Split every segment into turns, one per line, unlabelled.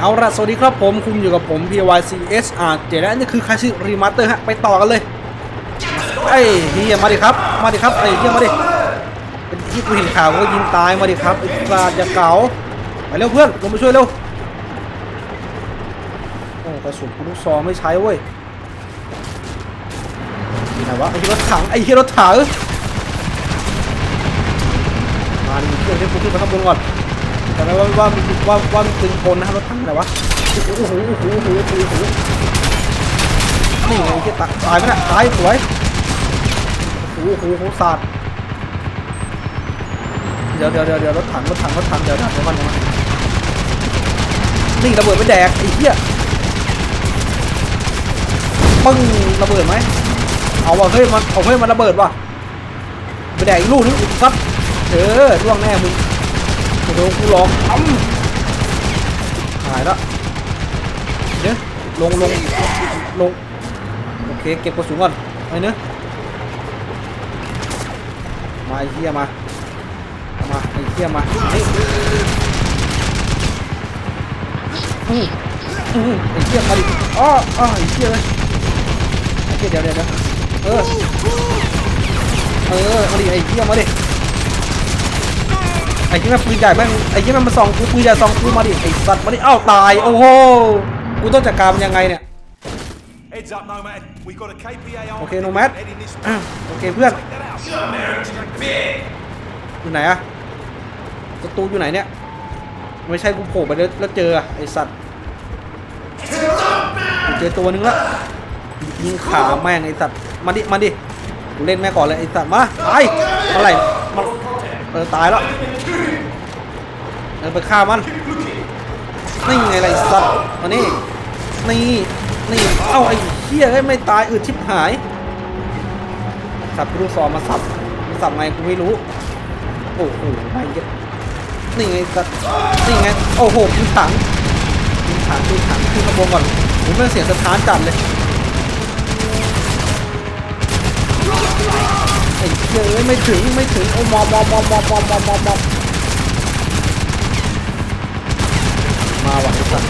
เอาละสวัสดีครับผมคุณอยู่กับผม PYC SR เดี๋ยวนะนี่คือคาชิรีมาสเตอร์ฮะ ไปต่อกันเลยไอ้เฮียมาดิครับ มาดิครับไอ้เฮียมาดิเป็นที่กูเห็นข่าวก็ยิงตายมาดิครับไอ้ปลาดอย่าเก๋าไปเร็วเพื่อนลงมาช่วยเร็วโอ้กระสุนกูลูกซองไม่ใช้เว้ยนี่ไหนวะไอ้เฮียรถถังไอ้เฮียรถถังมาดิเพื่อนให้กูขึ้นไปข้างบนก่อน แต่ไม่ว่าว่าว่าว่ามันตึงคนนะครับรถถังอะไรวะโอ้โหโอ้โหโอ้โหโอ้โหโอ้โหนี่ไงที่ตายตายไหมน่ะตายสวยโอ้โหโอ้โหโอ้โหสาดเดี๋ยวเดี๋ยวเดี๋ยวเดี๋ยวรถถังรถถังรถถังเดี๋ยวเดี๋ยวเดี๋ยวมันเดี๋ยวมันนี่ระเบิดไปแดกไอ้เหี้ยปึ้งระเบิดไหมเอาว่ะเฮ้ยมันเอาเฮ้ยมันระเบิดว่ะไปแดกอีกลูกนึงอีกซัดเออร่วงแน่มึง โดนกูหลอกอ้ำหายล้วเดี๋ยวลงลงลงโอเคเก็บกระสุนก่อนไอ้เนื้อมาไอ้เหี้ยมามาไอ้เหี้ยมาไอืออือไอ้เหี้ยมาดิอ้ออ้อไอ้เหี้ยเลยไอ้เหี้ยเดี๋ยวเดี๋ยวเดี๋ยวเออเออมาดิไอ้เหี้ยมาดิ ไอ้ที่แม่งปืนใหญ่แม่งไอ้ที่แม่งมาส่องกูปืนใหญ่ส่องกูมาดิไอ้สัตว์มาดิเอ้าตายโอ้โหกูต้องจัดการมันยังไงเนี่ย
Heads up, Nomad. We got a KPA on.
โอเคโนแมด
Heading this
อะโอเคเพื่อน
Check that out.
อยู่ไหนอะศัตรูอยู่ไหนเนี่ยไม่ใช่กูโผล่ไปแล้วแล้วเจออะไอ้สัตว์กูเจอตัวนึงแล้วยิงขาแม่งไอ้สัตว์มาดิมาดิกูเล่นแม่งก่อนเลยไอ้สัตว์มาตายเมื่อไหร่มาเออตายแล้วเออไปฆ่ามันนี่ไงไรสัตว์มานี่นี่นี่เอ้าไอ้เหี้ยเอ้ไม่ตายอืดชิบหายสับลูกซองมาสับมาสับไงกูไม่รู้โอ้โหไม่เยอะนี่ไงสัตว์นี่ไงโอ้โหขึ้นถังขึ้นถังขึ้นถังขึ้นขบวนก่อนผมไม่เสียงสะท้านจัดเลย อ้ยไม่ถึงไม่ถึงโอ้มอมอมอมอมอมอมอมอมาว่ะไอ้สัตว์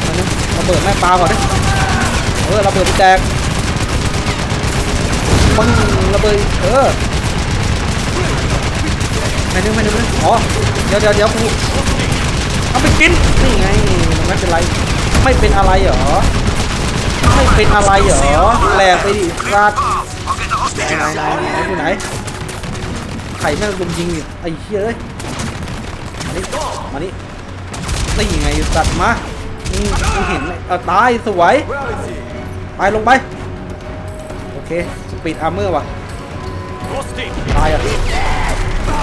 เอาดิระเบิดแม่ปลาก่อนดิเออระเบิดไปแตกปึ้งระเบิดเออไม่นึงไม่นึงไม่นึงอ๋อเดี๋ยวเดี๋ยวเดี๋ยวกูเอาไปกินนี่ไงมันไม่เป็นไรไม่เป็นอะไรเหรอไม่เป็นอะไรเหรอแหลกไปดิราด ไหนไหนไหนไหนอยู่ไหนไข่แม่งลุมยิงนี่ไอ้เหี้ยเอ้ยมานี่มานี่นี่ไงตัดมานี่กูเห็นเลยเอาตายสวยไปลงไปโอเคสปีดอาร์เมอร์ว่ะตายอะ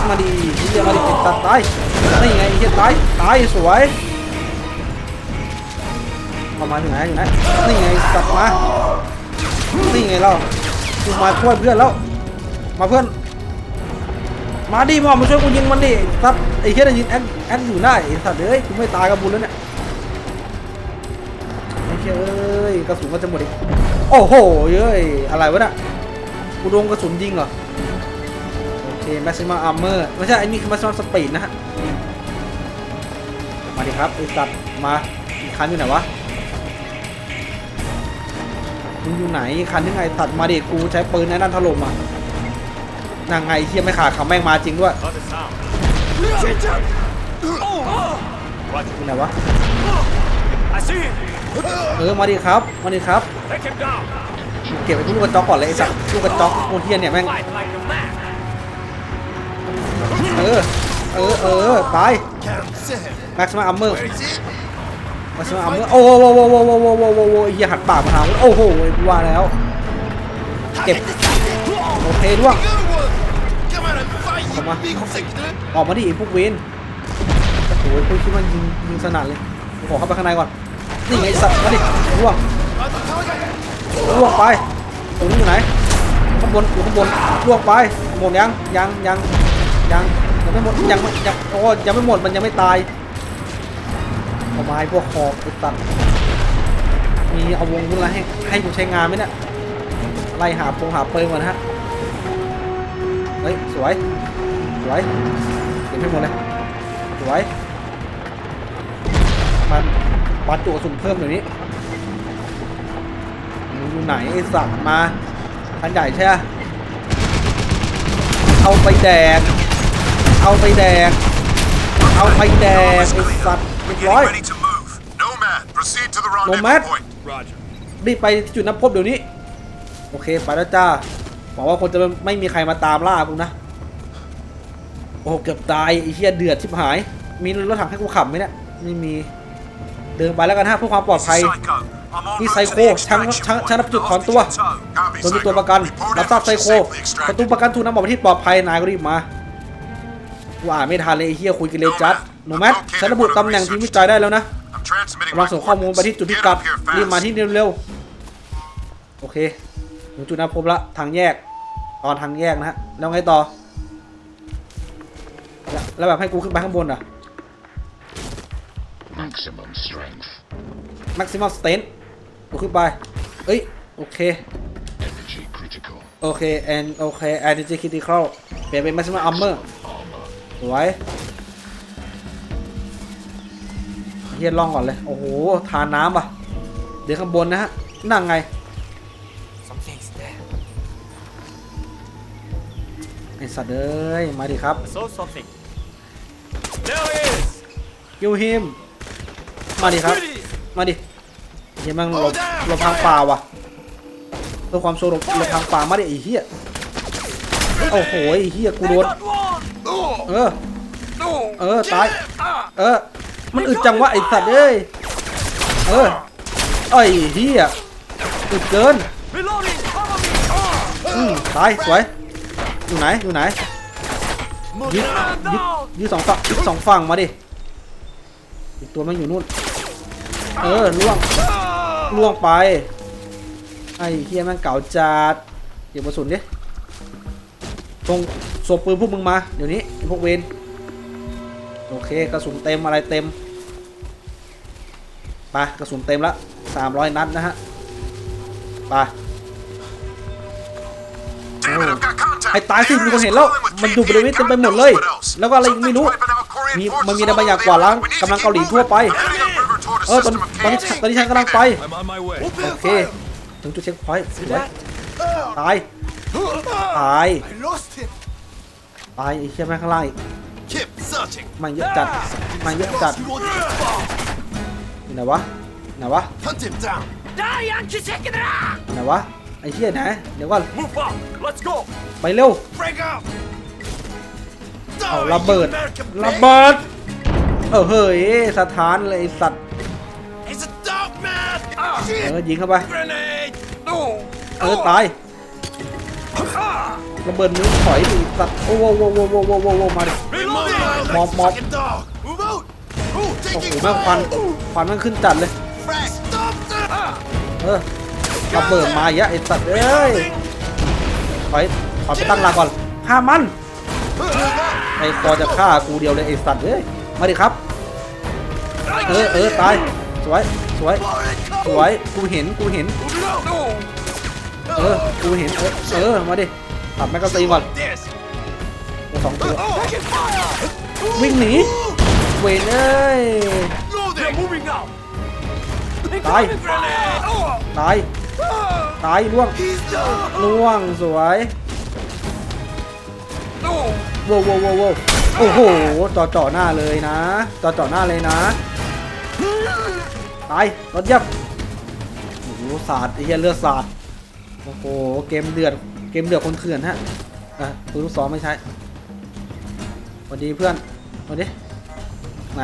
มาดีเรียมาดีตัดตายนี่ไงไอ้เหี้ยตายตายสวยเอามาถึงไหนอยู่ไหนนี่ไงตัดมานี่ไงเรา กูมาช่วยเพื่อนแล้ว มาเพื่อน มาดิมอมาช่วยกูยิงมันดิสัตว์ไอ้เหี้ยได้ยิงแอนแอนอยู่ได้ไอ้สัตว์เอ้ยกูไม่ตายกับบุญแล้วเนี่ยไอ้เหี้ยเอ้ยกระสุนก็จะหมดอีกโอ้โหเอ้ยอะไรวะเนี่ยกูโดนกระสุนยิงเหรอโอเค maximum armor ไม่ใช่ไอ้นี่คือ maximum speed นะฮะมาดิครับไอ้สัตว์มาอีกคันอยู่ไหนวะ มึงอยู่ไหนคันยังไงตัดมาดิกูใช้ปืนในด้านถล่มอะนางไงเฮียไม่ขาดคำแม่งมาจริงด้วยไหนวะเออมาดิครับมาดิครับเก็บไอ้พวกลูกกระจอกก่อนเลยไอ้สัตว์ลูกกระจอกโอเทียนเนี่ยแม่งเออเออเออตายแม็กซ์มาอัมเมอร์ ม็กซ์มาอัมเมอร์โอ้โหโอ้โหโอ้โหโอ้โหโอ้โหหไอ้เหี้ยหัดปากมาหาโอ้โหกูว่าแล้วเก็บโอเคล่วงออกมาออกมาดิพวกเวนโอ้โหพวกที่มันยิงยิงสนั่นเลยขอเข้าไปข้างในก่อนนี่ไงสัตว์มาดิล่วงล่วงไปตรงนี้อยู่ไหนข้างบนอยู่ข้างบนล่วงไปหมดยังยังยังยังยังไม่หมดยังไม่ยังโอ้ยังไม่หมดมันยังไม่ตาย เอาไม้พวกคอบไอ้สัตว์มีเอาวงวุ้นอะไรให้ให้กูใช้งานไหมเนี่ยไล่หาปงหาเปิงก่อนฮะเฮ้ยสวยสวยเก็บให้หมดเลยสวยมันวัดจุกระสุนเพิ่มเดี๋ยวนี้มึงอยู่ไหนไอ้สัตว์มาคันใหญ่ใช่ไหมเอาไปแดก เอาไปแดก เอาไปแดกไอ้สัตว์ เรียบ
Getting
ร้อย
ready to move. Nomad, proceed to the
Nomad?
rendezvous point.
Roger.
รีบไปที่จุดนับพบเดี๋ยวนี้ โอเค ไปแล้วจ้าหวังว่าคนจะไม่มีใครมาตามล่ากูนะ โอ้เกือบตายไอ้เหี้ยเดือดชิบหาย มีรถถังให้กูขับไหมเนี่ยไม่มีเดินไปแล้วกันฮะเพื่อความปลอดภัย
Psycho. I'm en
นี่
route
ไซ
to
โค
the
ทั้ง
extraction
ทั้ง
point.
ทั้งรับจุดถอนตัว
Hostage in tow. Copy,
โดนมี
Psycho.
ตัวประกัน
Report
รับทราบ
efforts
ไซ
to
โค
safely
ประตู
extract.
ประกันถูกนำออกไปที่ปลอดภัยนายก็รีบมากูอ่านไม่ทันเลยไอ้เหี้ยคุยกันเลยจัด โนแมทฉันระบุตำแหน่งทีมวิจัยได้แล้วนะ
I'm transmitting
กำลัง
my
ส่งข้อมูลไปที่จุดพิ
Get
กัด
up here
รีบมา
fast.
ที่เร็วๆ โอเคถึงจุดนัดพบละทางแยก ตอนทางแยกนะฮะ แล้วไงต่อแล้วแล้วแบบให้กูขึ้นไปข้างบนอะ
Maximum strength.
maximum strength กูขึ้นไป เอ้ย โอเค
Energy critical.
โอเค and โอเค energy critical เปลี่ยนเป็น maximum armor สวย เฮียล่องก่อนเลย โอ้โห ทานน้ำป่ะ เดี๋ยวข้างบนนะฮะ นั่งไง
Something's there.
ไอสัตว์เอ้ย มาดิครับ
I saw something. There he is.
คิวฮิมมาดิครับ
Goodies.
มาดิเฮียแมั่งหลบหลบทางป่าว่ะเพื่อความโชว์หลบหลบทางป่ามาดิไอ้เหี้ยโอ้โหไอ้เหี้ยกูโด
They
น
got one.
เออ เออ ตาย เออ มันอึดจังวะไอสัตว์เอ้ย เออไอ้เหี้ยอึดเกินอืมตายสวย อยู่ไหน อยู่ไหนยึดยึดยึดสองฝั่งยึดสองฝั่งมาดิอีกตัวมันอยู่นู่น เออล่วงล่วงไป ไอ้เฮียแม่งเก่าจัดเก็บกระสุนดิตรงศพปืนพวกมึงมา เดี๋ยวนี้พวกเวนโอเคกระสุนเต็มอะไรเต็ม ปกระสุนเต็มละ300 นัดนะฮะไป
Damn it, I've got contact.
ให้ตายสิมีคนเห็นแล้ว มันอยู่บริเวณเต็มไปหมดเลย แล้วก็อะไรอีกไม่รู้ มีมันมีอะไรบางอย่างกว่าล้างกำลังเกาหลีทั่วไป เออตอนตอนนี้ตอนนี้ฉันกำลังไป
I'm on my way.
โอเค ถึงจุดเช็คพอยต์สวยตาย ตาย
I lost him.
ตายไอ้เชี่ยแม่งข้างล่างอีก
Kip, searching.
มันเยอะจัดมันเยอะจัด ไหนวะไหนวะ
Hunt him down.
ไหนวะไอ้เชี่ยไหนเดี๋ยวก่อน
Move up. Let's go.
ไปเร็ว
Break out.
เอา
Die,
ระเบิด
you American
ระ
pig.
เบิดเออเฮ้ยสถานเลยไอ้สัตว์
It's a dog man.
เอ
Shit.
อยิงเข้าไป
Grenade. No.
เออตายระเบิดนิ้วถอยดิสัตว์โอ้โหโว้โว้โว้โว้โว้โว้มาดิ
Reloading.
Mob, mob.
Fucking dog. Move out. Ooh,
โอ้
taking
โหแม่งควัน ควันแม่งขึ้นจัดเลย
Frag. Stop that.
เออระเบิดมาเยอะไอ้สัตว์เอ้ยถอยถอยไปตั้งหลักก่อนฆ่ามันไอ้คอจะฆ่ากูเดียวเลยไอ้สัตว์เอ้ยมาดิครับ เออเออตายสวยสวยสวยกูเห็นกูเห็น เออกูเห็นเออเออมาดิตัดแมกกาซีนก่อน
This.
ตัวสองตัว
Taking fire.
วิ่งหนีเวนเอ้ย
They're moving now.
Die.
Incoming grenade. Oh.
ตาย ตายล่วงล่วงสวยโว้วโว้วโว้วโว้วโอ้โหจ่อจ่อหน้าเลยนะจ่อจ่อหน้าเลยนะ ตายรถยับโอ้โหสาดไอ้เหี้ยเลือดสาดโอ้โหเกมเดือดเกมเดือดคนเถื่อนฮะอะปืนลูกซองไม่ใช่สวัสดีเพื่อนสวัสดีไหน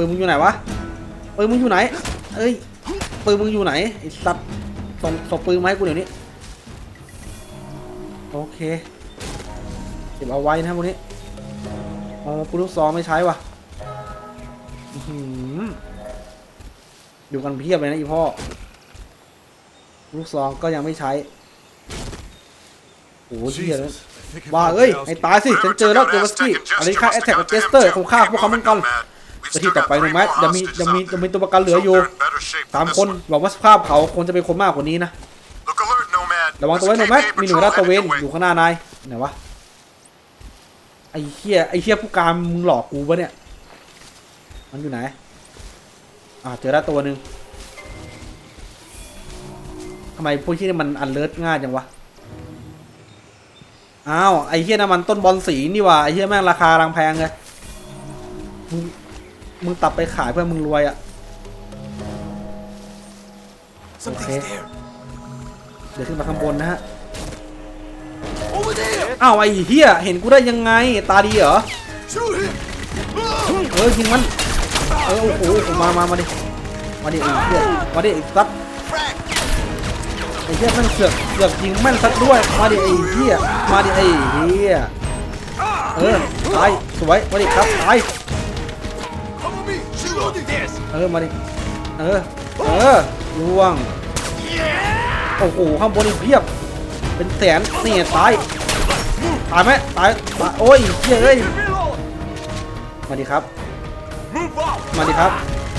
ปืนมึงอยู่ไหนวะปืนมึงอยู่ไหน เอ้ยปืนมึงอยู่ไหนไอ้สัตว์ส่งส่งปืนมาให้กูเดี๋ยวนี้ โอเคเก็บเอาไว้นะพวกนี้อ๋อปืนลูกซองไม่ใช้ว่ะอื้อหืออยู่กันเพียบเลยนะอีพ่อ ลูกซองก็ยังไม่ใช้โอ้โหเชี่ยเลยว่าเอ้ยให้ตายสิ ฉันเจอแล้วเจอวัสกี้อะไรค่าแอตแทกกับเจสเตอร์คงฆ่าพวกเขาเหมือนกัน แต่ที่ต่อไปโนแมสยังมียังมียังมีตัวประกันเหลืออยู่สามคนหวังว่าสภาพเขาคงจะเป็นคนมากกว่านี้นะ
Look alert, Nomad.
ระวังตัวไว้โนแมสมีหน่วยลาดตระเวนอยู่ข้างหน้านายไหนวะไอ้เหี้ยไอ้เหี้ยผู้การมึงหลอกกูปะเนี่ย มันอยู่ไหน อ่าเจอแล้วตัวหนึ่งทำไมพวกที่นี่มันอันเลิศง่ายจังวะ อ้าวไอ้เฮียน้ำมันต้นบอลสีนี่ว่ะไอ้เฮียแม่งราคารังแพงเลย มึงมึงตับไปขายเพื่อมึงรวยอะ
Something's
Okay.
there.
เดี๋ยวขึ้นมาข้างบนนะฮะ
Over there.
อ้าวไอ้เฮียเห็นกูได้ยังไงตาดีเหรอ
Shoot him.
เออยิงมันเออโอ้โหโอ้โหมามามาดิมาดิไอ้เฮียมาดิไอ้ซัด
Frag.
ไอ้เฮียแม่งเสือกเสือกยิงแม่นซัดด้วยมาดิไอ้เฮียมาดิไอ้เฮียเออตายสวยมาดิครับตาย ออมาดิ เออ เออล่วง โอ้โห ข้างบนอีกเพียบ เป็นแสนนี่ตาย ตายไหมตาย ตาย โอ้ยเฮียเอ้ย มาดิครับ มาดิครับ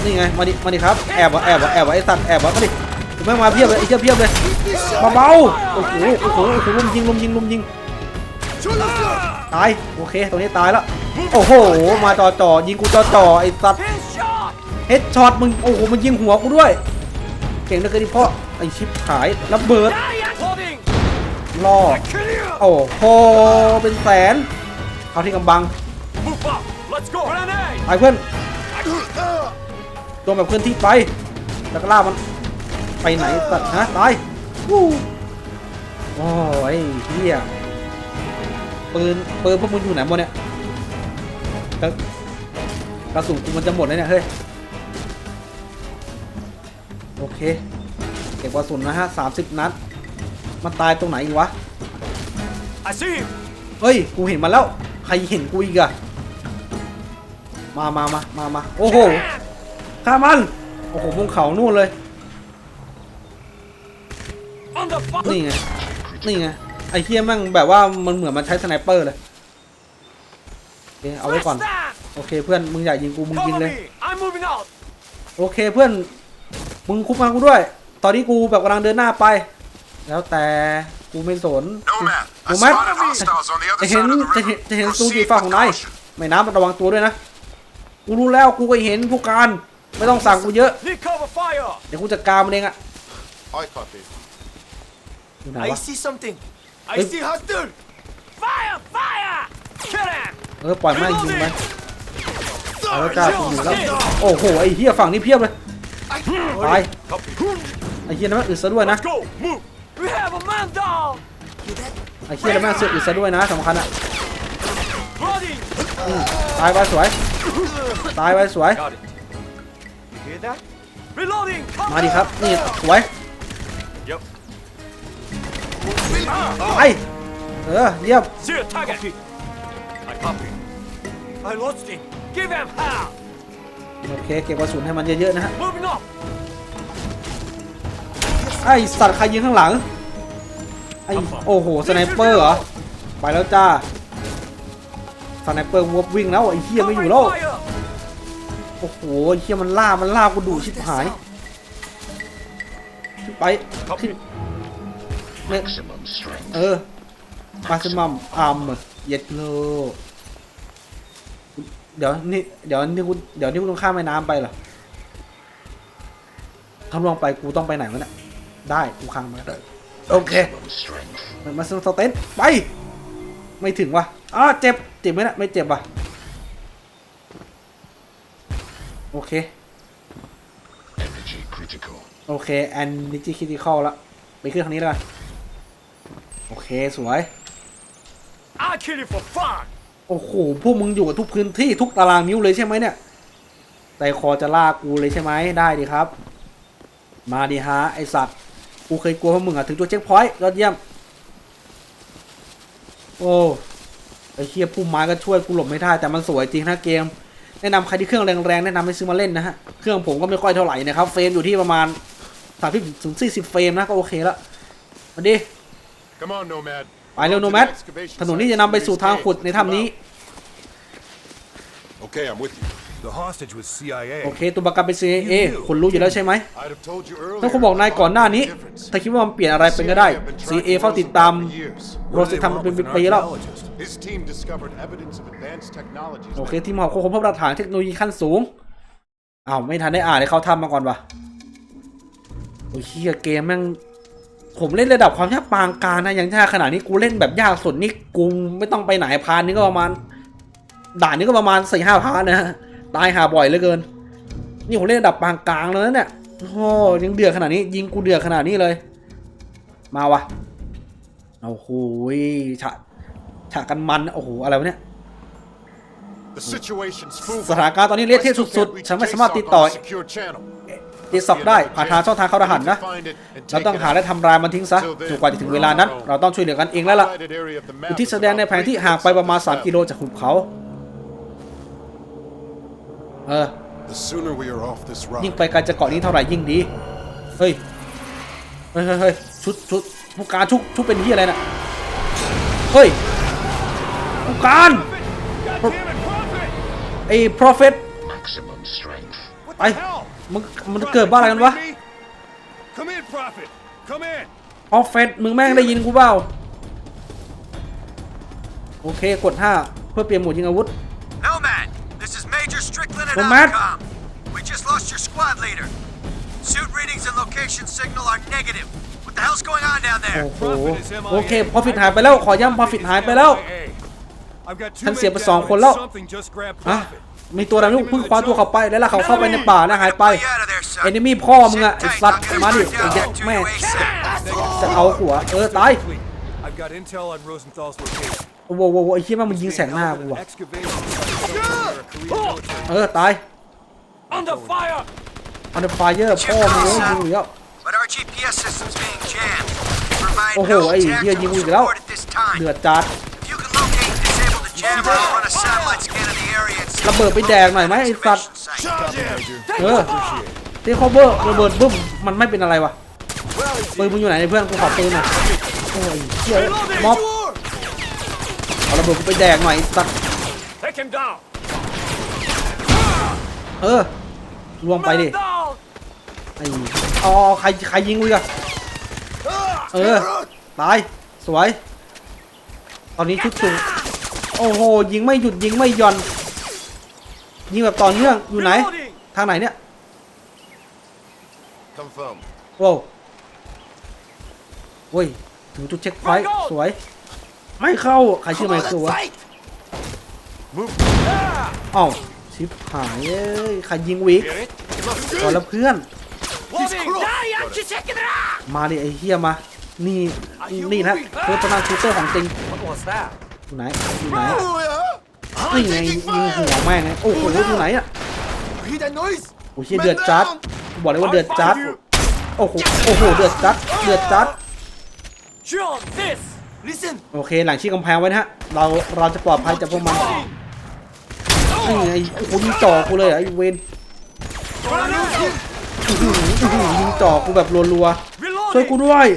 นี่ไง มาดิ มาดิครับ แอบวะแอบวะแอบวะไอ้สัตว์แอบวะมาดิแม่งมาเพียบเลยไอ้เพียเพียบเลยมาเบาโอ้โหโอ้โหโอ้โหลุมยิงลุมยิงลุมยิงตายโอเคตรงนี้ตายแล้วโอ้โหมาจ่อจ่อยิงกูจ่อจ่อไอ้สัตว์ เฮดช็อตมึงโอ้โหมันยิงหัวกูด้วย เก่งเหลือเกินที่พ่อไอชิปหายระเบิดล่อโอ้โหเป็นแสนเอาที่กำบังไปเพื่อนตัวแบบเคลื่อนที่ไปแล้วก็ล่ามันไปไหนสัตว์ฮะตายวู้โอ้ยเฮียปืนปืนพวกมึงอยู่ไหนหมดเนี่ยกระกระสุนกูมันจะหมดเลยเนี่ยเฮ้ย โอเค เก็บกระสุนนะฮะสามสิบนัดมันตายตรงไหนอีกวะ
I see him.
เฮ้ย กูเห็นมันแล้ว ใครเห็นกูอีกอะมามามามามาโอ้โหฆ่ามัน โอ้โหบนเขานู่นเลย
On the fire.
นี่ไง นี่ไง ไอ้เฮียแม่งแบบว่ามันเหมือนมันใช้สไนเปอร์เลยโอเคเอาไว้ก่อน
Flash that.
โอเคเพื่อน มึงอยากยิงกู มึงยิง
Cover
เลย
me. I'm moving out.
โอเคเพื่อน มึงคุบมากูด้วย ตอนนี้กูแบบกำลังเดินหน้าไป แล้วแต่กูไม่สน
Nomad,
กู
I
แม็
spotted hostiles on the
จะ
other
เห็น
side of the
จะเห็น
river.
จะเห็นซูจี
Proceed
ฝั่งของ
with
นาย
caution.
ไม่น้ำระวังตัวด้วยนะ กูรู้แล้วกูก็เห็นผู้การ ไม่ต้องสั่งกูเยอะ
Need cover fire.
เดี๋ยวกูจัดการมันเองอะ
I copy.
อยู่ไหน
I
วะ
see something. I
Hey.
see hostile.
Fire. Fire. Kill him.
เออปล่อยแม่งยิงไปเอาแล้วจ้า
Kill
กูอยู่แล้ว
him.
โอ้โหไอ้เหี้ยฝั่งนี้เพียบเลย
I
ตาย
Copy.
ไอ้เหี้ยนั่นแม่งอึดซะด้วยนะ
Let's go. Move. We have a man down.
ไอ้เหี้ยนั่นแม่งเสือกอึดซะด้วยนะสำคัญอะ
Ready.
อืมตายไปสวย ตายไปสวย
Got it. You hear that? Reloading. Cover.
มาดิครับ นี่สวย
Yep.
ไปเออเยี่ยม
See a target. I copy. I lost him. Give him hell.
โอเคเก็บกระสุนให้มันเยอะๆนะฮะ
Moving up.
ไอ้สัตว์ใครยิงข้างหลังไอ้โอ้โหสไนเปอร์เหรอไปแล้วจ้าสไนเปอร์วับวิ่งแล้วไอ้เหี้ยไม่อยู่แล้ว
Covering fire.
โอ้โหไอ้เหี้ยมันล่ามันล่ากูดูชิบหายขึ้นไปขึ้นเนี่ย
Maximum strength.
เออมาซิมัมอัมเย็ดโล เดี๋ยวนี่เดี๋ยวนี่กูเดี๋ยวนี่กูต้องข้ามแม่น้ำไปเหรอถ้าลงไปกูต้องไปไหนวะเนี่ยได้กูข้ามมาโอเค
Maximum strength.
มันมาสเตนไป ไม่ถึงวะอ้าเจ็บเจ็บไหมนะไม่เจ็บว่ะโอเค
Energy critical.
โอเคแอนนิจิคิติคอลละไปขึ้นทางนี้แล้วกันโอเค สวย
I'll kill you for fun.
โอ้โห พวกมึงอยู่กับทุกพื้นที่ทุกตารางนิ้วเลยใช่ไหมเนี่ยใจคอจะลากกูเลยใช่ไหมได้ดิครับ มาดิฮะไอสัตว์ กูเคยกลัวพวกมึงอะถึงตัวเช็คพอยต์ยอดเยี่ยม โอ้ไอเคียพุ่มไม้ก็ช่วยกูหลบไม่ได้แต่มันสวยจริงนะเกม แนะนำใครที่เครื่องแรงๆแนะนำให้ซื้อมาเล่นนะฮะ เครื่องผมก็ไม่ค่อยเท่าไหร่นะครับ เฟรมอยู่ที่ประมาณสามสิบถึงสี่สิบเฟรมนะก็โอเคล้วมาดิ
Come on, Nomad.
ไปเร็วโนแมทถนนนี้จะนำไปสู่ทางขุดในถ้ำนี้
Okay, I'm with you.
The hostage was CIA.
โอเคตัวประกันเป็น CIA คุณรู้อยู่แล้วใช่ไหม
I'd have told you earlier.
ถ้าคุณบอกนายก่อนหน้านี้แต่คิดว่ามันเปลี่ยนอะไรเป็นก็ได้ CIA เฝ้าติดตามโรสทำมาเป็นปีๆแล้ว
His team discovered evidence of advanced technologies.
โอเค ทีมหอบค้นพบหลักฐานเทคโนโลยีขั้นสูง อ้าว ไม่ทันได้อ่านให้เขาทำมาก่อนวะโอ้ยเฮียเกมแม่ง ผมเล่นระดับความยากปานกลางนะอย่างยากขนาดนี้กูเล่นแบบยากสุดนี่กูไม่ต้องไปไหนพานนี้ก็ประมาณ ด่านนี้ก็ประมาณสี่ห้าพานนะฮะตายหาบ่อยเหลือเกิน นี่ผมเล่นระดับปานกลางแล้วนะเนี่ยโอ้โหยังเดือดขนาดนี้ ยิงกูเดือดขนาดนี้เลย มาวะโอ้โหฉะฉะกันมันโอ้โหอะไรวะเนี่ย
The situation's moving.
สถานการณ์ตอนนี้เละเทะสุดๆฉันไม่สามารถติดต่อ
Secure channel.
ติดสอบได้ผ่านทางช่องทางเข้ารหัสนะ เราต้องหาและทำลายมันทิ้งซะจนกว่าจะถึงเวลานั้น เราต้องช่วยเหลือกันเองแล้วล่ะจุดที่แสดงในแผนที่ห่างไปประมาณ 3 กิโลจากหุบเขา เออ
The sooner we are off this
ยิ่ง
rock,
ไปไกลจากเกาะนี้เท่าไหร่ยิ่งดี เฮ้ย เฮ้ยเฮ้ยเฮ้ยชุดชุดผู้การชุกชุดเป็นที่อะไรน่ะ เฮ้ยผู้การ
God damn it, Prophet!
ไอ้ prophet
Maximum strength.
What
ไป
the hell?
มึงมันเกิดบ้าอะไรกันวะ
Read me? Come in, Prophet. Come in.
prophet มึงแม่งได้ยินกูเปล่า โอเคกด5เพื่อเปลี่ยนโหมดยิงอาวุธ
Nomad, this is Major Strickland at
Nomad?
Outcom. We just lost your squad leader. Suit readings and location signal are negative. What the hell's going on down
โอ้
there?
โห
Prophet is MIA.
โอเค profit หายไปแล้วขอย้ำ profit หายไปแล้ว
MIA. I've got two
ฉันเสีย
men
ไปสอง
down
คน
and
แล้ว
something just grabbed
ฮะ
Prophet.
มีตัวอะไรไม่รู้เพิ่งคว้าตัวเขาไปแล้วล่ะเขาเข้าไปในป่าแล้วหายไป
Pull you out of there, son.
เอนมี่พ่อมึงอะไอ้
Sit
สัต
tight.
ว์
I'll get
มาดิ
him
ไอ้
down
แยัก
to
แม่
you ASAP.
จะเอาหัวเออตาย
I've got intel on Rosenthal's location.
โอ้โหโอ้โหไอ้เหี้ยแม่งมันยิงแสงหน้ากู
An
ว่ะ
excavation site somewhere near a Korean military
เออตาย
Under fire!
อันเดอร์ไฟเออร์พ่อมึงเลยยิงอีกแล้ว
But our GPS system's being jammed. Provide
Oh,
no
hey, yeah, you
tactical
moved it out.
support at this time.
เดือดจัด ระเบิดไปแดกหน่อยไหมไอ้สัตว์เออที่คอเบอร์ระเบิดบึ้มมันไม่เป็นอะไรวะปืนมึงอยู่ไหนเพื่อนกูขอปืนหน่อยโอ้ยเชี่ยม็อบเอาระเบิดกูไปแดกหน่อยไอ้สัตว์เออรวมไปดิไอ้อ๋อใครใครยิงกูอีกอะเออตายสวย ตอนนี้ชุดสูงโอ้โหยิงไม่หยุดยิงไม่ย่อน ยิงแบบต่อเนื่องอยู่ไหน
Reloading!
ทางไหนเนี่ย
Confirm.
โว้วเว้ย ถึงจุดเช็คไฟท์สวย ไม่เข้า ใครชื่อไมเคิลวะ
Move.
อ้าวชิปหายเอ้ยใครยิงวิก
Get it?
ก่อนแล้วเพื่อน
Loading!
มาดิไอ้เฮียมา นี่นี่นะเพื่อนจะมาชูเตอร์ของจริง
What was that?
อยู่ไหนอยู่ไหน นี่ไงยิงหัวแม่งไงโอ้โหอยู่ไหนอะโอ้เฮียเดือดจัดบอกเลยว่าเดือดจัดโอ้โหโอ้โหเดือดจัดเดือดจัดโอเคหลังชี้กำแพงไว้นะฮะเราเราจะปลอดภัยจากพวกมันนี่ไงโอ้โหยิงจ่อกูเลยไอ้เวนอื้หืออื้อหือยิงจ่อกูแบบรัวๆช่วยกูด้วย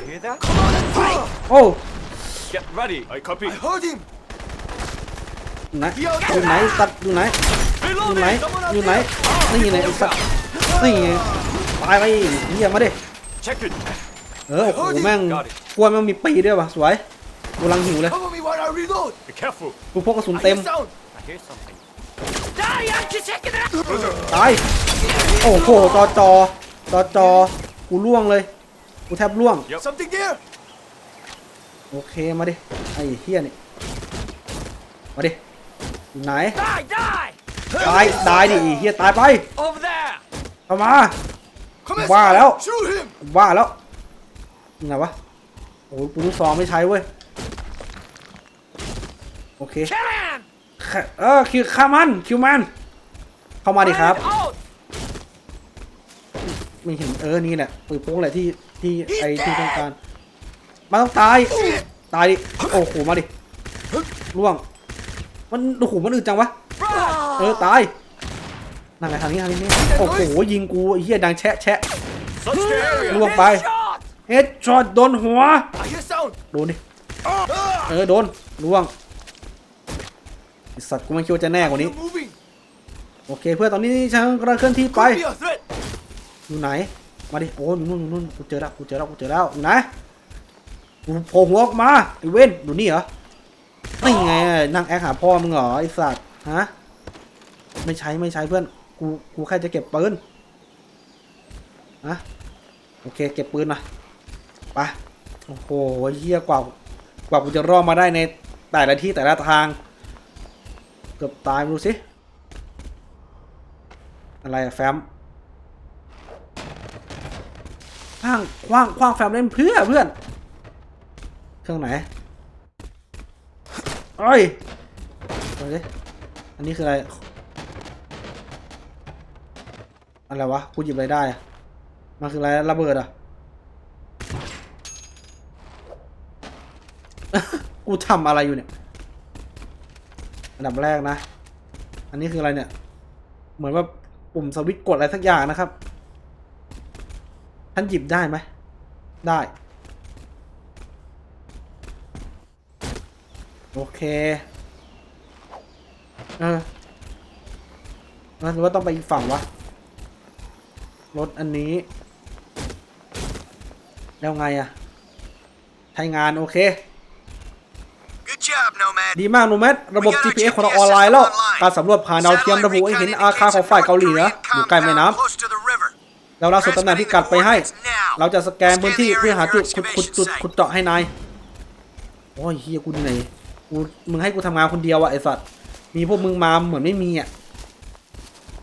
โอ้
Get ready! I copy.
I heard him.
อยู่ไหนอยู่ไหนสัตว์อยู่ไหนอยู่ไหน
Reloading!
อยู่ไหนนี่ไงไอ้สัตว์นี่ไงตายไปเฮียมาดิ
Check it!
เออโอ้โหแม่งกล้วยแม่งมีปีด้วยว่ะสวยกูกำลังหิวเลย
Cover me while I reload.
Be careful!
กูพกกระสุน
I
เต็ม
hear sound.
I hear something.
ตายโอ้โหจอจอจอจอกูล่วงเลยกูแทบล่วง
Something there.
โอเคมาดิไอ้เฮียนี่มาดิ อยู่ไหน
Die! Die!
ตาย ตายดิไอ้เฮียตายไป
Over there!
เข้ามา
Come on.
Wow, hello.
Shoot him.
ว่าแล้วยังไงวะ โอ้ยปืนลูกซองไม่ใช้เว้ย โอเค
Kill him!
แค่เออคิวฆ่ามัน คิวมัน เข้ามาดิครับ
Find out!
ไม่เห็นเออ นี่แหละปืนพกแหละที่ที่ไอที่ต้องการมาต้องตาย ตายดิ โอ้โห มาดิล่วง มันโอ้โหมันอึดจังวะ เออตายนั่งไงทางนี้ทางนี้นี่โอ้โหยิงกูไอ้เหี้ยดังแชะแชะ
Search the area!
ล่วงไป
Shot!
เฮดช็อตโดนหัว
I hear sound.
โดนดิเออโดนล่วงไอ้สัตว์กูไม่คิดว่าจะแน่กว่านี้
You're moving.
โอเคเพื่อนตอนนี้ฉันกำลังเคลื่อนที่ไป
Could be a threat.
อยู่ไหน มาดิ โอ้อยู่นู่นอยู่นู่นกูเจอแล้วกูเจอแล้วกูเจอแล้วอยู่ไหนกูโผล่หัวออกมาไอ้เว้นอยู่นี่เหรอนี่ไง นั่งแอคหาพ่อมึงเหรอไอสัตว์ฮะไม่ใช้ไม่ใช้เพื่อนกูกูแค่จะเก็บปืนนะโอเค เก็บปืนมาไปโอ้โหเฮียกว่ากว่ากูจะรอดมาได้ในแต่ละที่แต่ละทาง เกือบตายดูสิอะไรอะแฟมคว้างคว้างคว้างแฟมเล่นเพื่อเพื่อน เครื่องไหน เอ้ยดูดิอันนี้คืออะไร อะไรวะ กูหยิบอะไรได้อะมันคืออะไรระเบิดอะ กูทำอะไรอยู่เนี่ย อันดับแรกนะ อันนี้คืออะไรเนี่ย เหมือนว่าปุ่มสวิตช์กดอะไรสักอย่างนะครับ ท่านหยิบได้ไหม ได้ โอเคเออแล้วหรือว่าต้องไปอีกฝั่งวะ รถอันนี้ แล้วไงอะใช้งานโอเค
Good job, Nomad.
ดีมากโนแมทระบบ GPS ของเราออนไลน์แล้ว การสำรวจผ่านดาวเทียมระบุให้เห็นอาคารของฝ่ายเกาหลีเหนืออยู่ใกล้แม่น้ำ
Close to the river.
แล้วเราส่งตำแหน่งพิกัดไปให้ เราจะสแกนพื้นที่เพื่อหาจุดขุดขุดจุดขุดเจาะให้นาย โอ้ยเฮียกูเหนื่อย กูมึงให้กูทำงานคนเดียวอะไอสัตว์มีพวกมึงมาเหมือนไม่มีอะ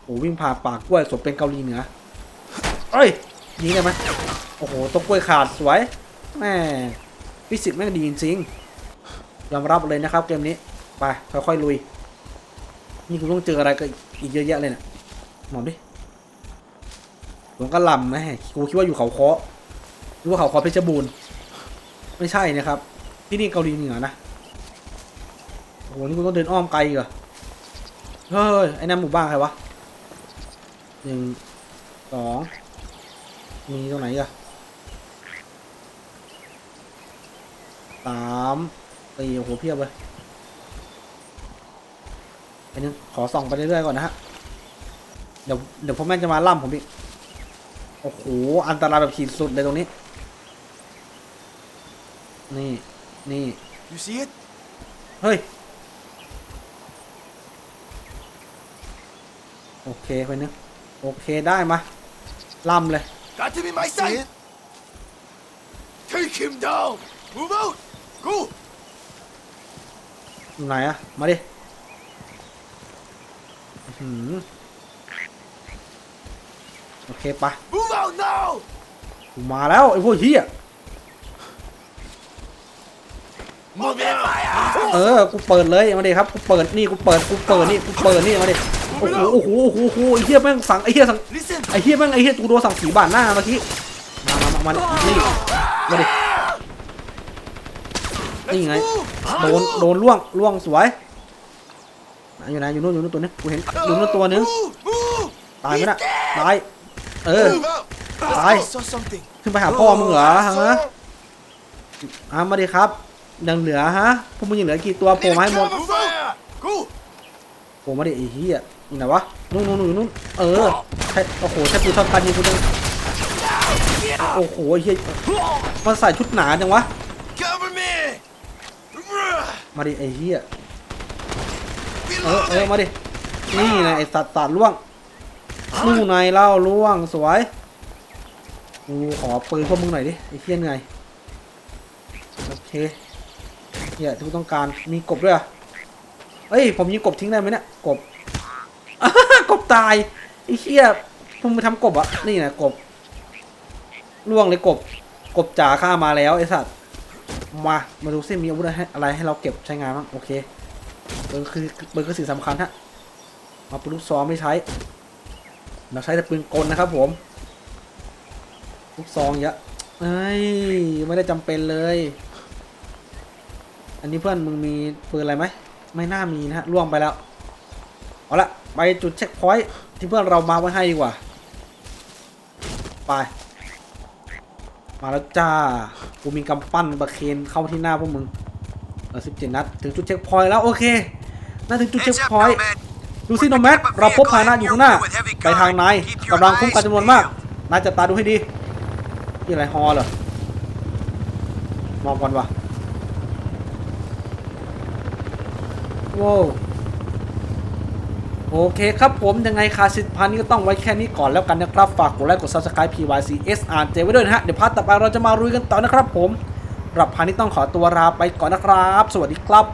โอ้วิ่งผ่านป่ากล้วยสมเป็นเกาหลีเหนือเอ้ยยิงได้ไหมโอ้โหต้นกล้วยขาดสวยแม่ฟิสิกส์แม่งดีจริงๆยอมรับเลยนะครับเกมนี้ไปค่อยๆลุย นี่กูต้องเจออะไรก็อีกเยอะแยะเลยเนี่ยหมอบดิหลวงกระลำแม่กูคิดว่าอยู่เขาเคาะหรือว่าเขาเคาะเพชรบูรณ์ไม่ใช่นะครับ ที่นี่เกาหลีเหนือนะ โอ้โหนี่กูต้องเดินอ้อมไกลอีกเหรอเฮ้ย ไอ้นั่นหมู่บ้านใครวะหนึ่งสองมีตรงไหนอีกอะสามสี่โอ้โหเพียบเลยไอ้นึงขอส่องไปเรื่อยๆก่อนนะฮะ เดี๋ยวเดี๋ยวพ่อแม่จะมาล่ำผมอีก โอ้โห อันตรายแบบขีดสุดเลยตรงนี้ นี่ นี่
You see it?
เฮ้ย โอเคไปนึงโอเคได้มาล่ำเลย
Got him in my sight. Take him down. Move out. Go.
อยู่ไหนอะมาดิอื้อหือโอเคปะ
Move out now.
กูมาแล้วไอ้พวกเฮีย
Move in fire.
เออ กูเปิดเลย มาดิครับ กูเปิดนี่ กูเปิด กูเปิดนี่ กูเปิดนี่ มาดิ โอ้โหโอ้โหโอ้โหโอ้โหไอ้เฮียแม่งสั่งไอ้เฮียสั่ง
Listen.
ไอ้เฮียแม่งไอ้เฮียกูโดนสั่งสีบาทหน้าเมื่อกี้มามามามาดินี่มาดินี่ไงโดนโดนล่วงล่วงสวยไหนอยู่ไหนอยู่นู่นอยู่นู่นตัวนึงกูเห็นอยู่นู่นตัวนึง
Move. Move.
ตายไหมน่ะตายเออ
Move out!
I-
I saw something.
ขึ้นไปหาพ่อมึงเหรอฮะอะมาดิครับยังเหลือฮะพวกมึงยังเหลือกี่ตัวโผล่มาให้หมด
Move out. Go.
โผล่มาดิไอ้เหี้ย อยู่ไหนวะนู่นนู่นนู่นอยู่นู่นเออใช่โอ้โหใช่ปืนช็อตกันยิงกูจังโอ้โหไอเหี้ยมันใส่ชุดหนาจังวะมาดิไอ้เหี้ยเออเออมาดินี่นะไอ้สัตว์สัตว์ล่วงนู่นไงเล่าล่วงสวยกูขอปืนพวกมึงหน่อยดิไอ้เหี้ยเหนื่อยโอเคเหี้ยที่กูต้องการมีกบด้วยเหรอเอ้ยผมยิงกบทิ้งได้ไหมเนี่ยกบ กบตายไอ้เหี้ยพวกมึงทำกบอะนี่นะกบล่วงเลยกบ กบจ๋าฆ่ามาแล้วไอ้สัตว์มามาดูซิมีอาวุธอะไรให้อะไรให้เราเก็บใช้งานบ้างโอเคปืนคือปืนคือสิ่งสำคัญฮะมาปืนลูกซองไม่ใช้ เราใช้แต่ปืนกลนะครับผม ลูกซองเยอะเอ้ยไม่ได้จำเป็นเลย อันนี้เพื่อนมึงมีปืนอะไรไหมไม่น่ามีนะฮะล่วงไปแล้ว เอาละไปจุดเช็คพอยต์ที่เพื่อนเรามาไว้ให้ดีกว่า ไป มาแล้วจ้า กูมีกำปั้นประเคนเข้าที่หน้าพวกมึงเออสิบเจ็ดนัด ถึงจุดเช็คพอยต์แล้วโอเค น่าถึงจุดเช็ค
Heads up,
พอยต์
Nomad.
ดูสิโนแมทเราพบพาหนะอยู่ข้างหน้า ไปทางในกำลังคุ้มกันจำนวนมากนายจับตาดูให้ดีนี่อะไรฮอเหรอ มองก่อนวะว้าว โอเคครับผมยังไงคาสิทธิ์พันนี้ก็ต้องไว้แค่นี้ก่อนแล้วกันนะครับ ฝากกดไลค์กด subscribe PYC SRJ ไว้ด้วยนะฮะ เดี๋ยวพาร์ทต่อไปเราจะมารุยกันต่อนะครับผมรับพันนี้ต้องขอตัวลาไปก่อนนะครับ สวัสดีครับ